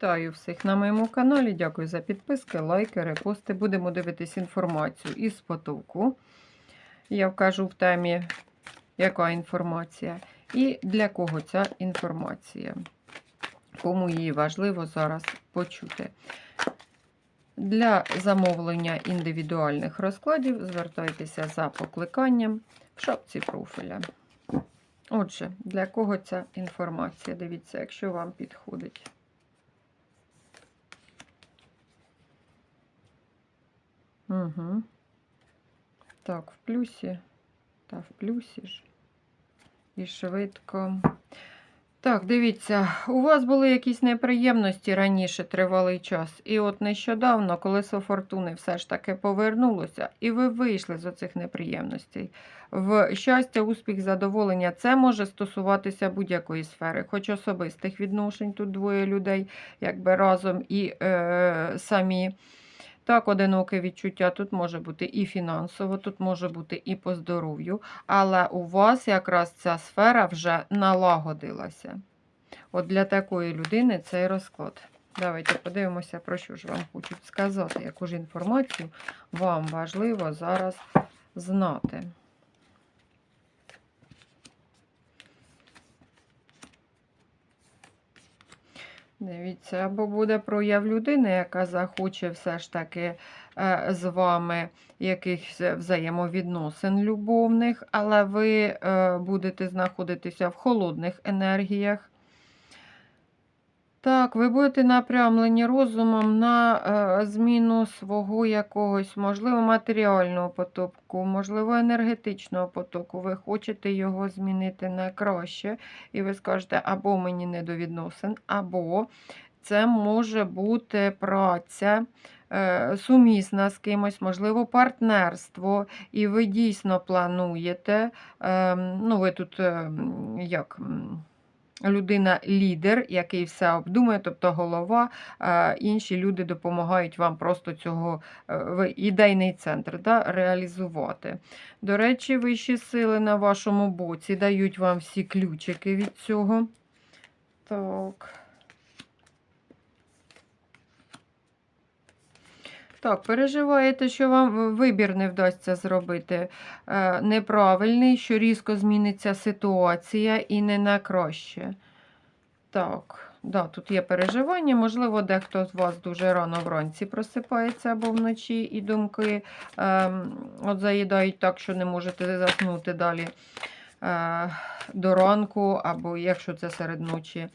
Вітаю всіх на моєму каналі. Дякую за підписки, лайки, репости. Будемо дивитись інформацію із потоку. Я вкажу в темі, яка інформація і для кого ця інформація. Кому її важливо зараз почути. Для замовлення індивідуальних розкладів звертайтеся за покликанням в шапці профіля. Отже, для кого ця інформація? Дивіться, якщо вам підходить. Угу. Так, в плюсі. Та в плюсі ж. І швидко. Так, дивіться, у вас були якісь неприємності раніше тривалий час. І от нещодавно колесо фортуни все ж таки повернулося, і ви вийшли з оцих неприємностей. В щастя, успіх, задоволення це може стосуватися будь-якої сфери, хоч особистих відношень, тут двоє людей, якби разом і е, самі. Так, одиноке відчуття тут може бути і фінансово, тут може бути і по здоров'ю, але у вас якраз ця сфера вже налагодилася. От для такої людини цей розклад. Давайте подивимося, про що ж вам хочуть сказати, яку ж інформацію вам важливо зараз знати. Дивіться, або буде прояв людини, яка захоче все ж таки е, з вами якихось взаємовідносин любовних, але ви е, будете знаходитися в холодних енергіях. Так, ви будете напрямлені розумом на е, зміну свого якогось, можливо, матеріального потоку, можливо, енергетичного потоку. Ви хочете його змінити на краще, і ви скажете, або мені не до відносин, або це може бути праця е, сумісна з кимось, можливо, партнерство, і ви дійсно плануєте, е, ну, ви тут е, як. М, людина-лідер, який все обдумує, тобто голова, інші люди допомагають вам просто цього в ідейний центр да, реалізувати. До речі, вищі сили на вашому боці дають вам всі ключики від цього. Так. Так, переживаєте, що вам вибір не вдасться зробити е, неправильний, що різко зміниться ситуація і не на краще. Так, да, тут є переживання. Можливо, дехто з вас дуже рано вранці просипається або вночі, і думки ем, от заїдають так, що не можете заснути далі е, до ранку, або якщо це серед ночі.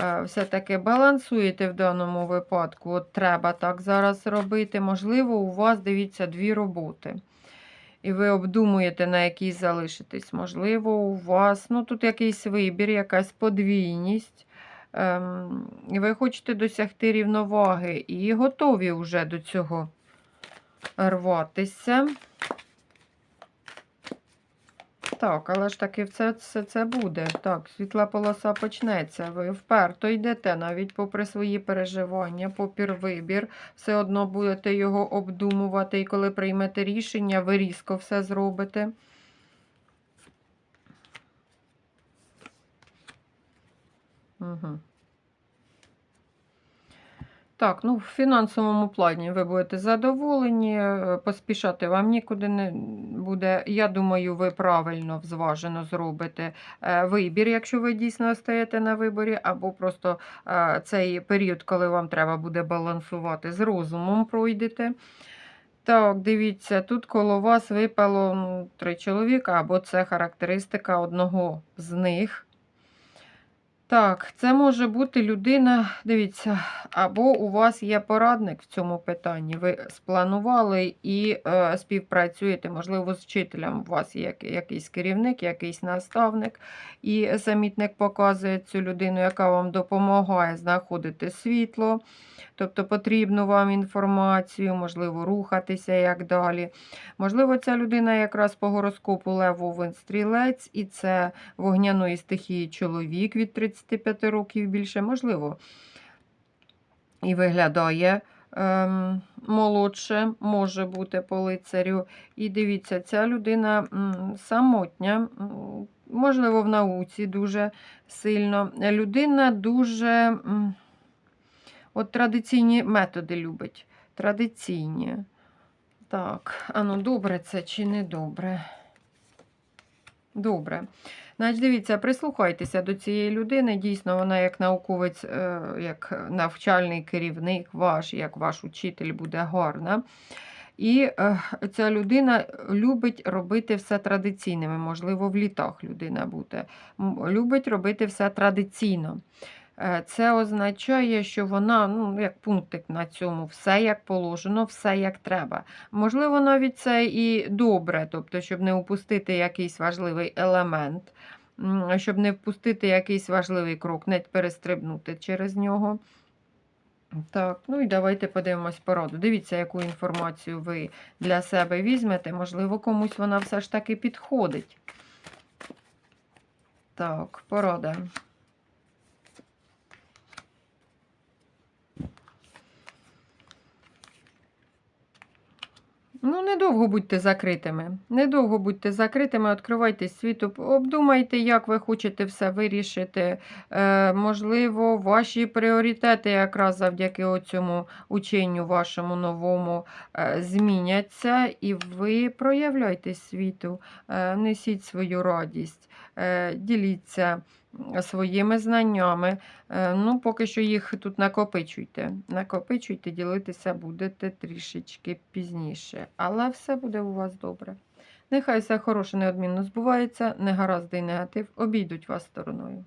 Е, Все-таки балансуєте в даному випадку. От треба так зараз робити. Можливо, у вас, дивіться, дві роботи. І ви обдумуєте, на якій залишитесь. Можливо, у вас ну, тут якийсь вибір, якась подвійність. Ем, і ви хочете досягти рівноваги і готові вже до цього рватися. Так, але ж таки все це, це буде. Так, світла полоса почнеться. Ви вперто йдете, навіть попри свої переживання, попір вибір. Все одно будете його обдумувати, і коли приймете рішення, ви різко все зробите. Угу. Так, ну в фінансовому плані ви будете задоволені, е, поспішати вам нікуди не буде. Я думаю, ви правильно зважено зробите е, вибір, якщо ви дійсно стаєте на виборі, або просто е, цей період, коли вам треба буде балансувати, з розумом пройдете. Так, дивіться, тут коло вас випало ну, три чоловіка, або це характеристика одного з них. Так, це може бути людина, дивіться, або у вас є порадник в цьому питанні. Ви спланували і е, співпрацюєте, можливо, з вчителем. У вас є якийсь керівник, якийсь наставник, і самітник показує цю людину, яка вам допомагає знаходити світло, тобто потрібну вам інформацію, можливо, рухатися як далі. Можливо, ця людина якраз по гороскопу Левовин стрілець, і це вогняної стихії чоловік від 35 років більше, можливо, і виглядає ем, молодше, може бути по лицарю. І дивіться, ця людина самотня, можливо, в науці дуже сильно. Людина дуже. От традиційні методи любить. Традиційні. Так, а ну добре це чи не добре? Добре. Значить, дивіться, прислухайтеся до цієї людини. Дійсно, вона як науковець, е, як навчальний керівник ваш, як ваш учитель буде гарна. І е, ця людина любить робити все традиційними. Можливо, в літах людина буде. Любить робити все традиційно. Е, Це означає, що вона, ну, як пунктик на цьому, все як положено, все як треба. Можливо, навіть це і добре, тобто, щоб не упустити якийсь важливий елемент, щоб не впустити якийсь важливий крок, не перестрибнути через нього. Так, ну і давайте подивимось пораду. Дивіться, яку інформацію ви для себе візьмете. Можливо, комусь вона все ж таки підходить. Так, порада. Ну, недовго будьте закритими. Недовго будьте закритими, відкривайте світу, обдумайте, як ви хочете все вирішити. Е, можливо, ваші пріоритети якраз завдяки цьому ученню вашому новому е, зміняться, і ви проявляйте світу, е, несіть свою радість, е, діліться своїми знаннями. Е, ну, поки що їх тут накопичуйте. Накопичуйте, ділитися будете трішечки пізніше. Але все буде у вас добре. Нехай все хороше неодмінно збувається, негаразди і негатив обійдуть вас стороною.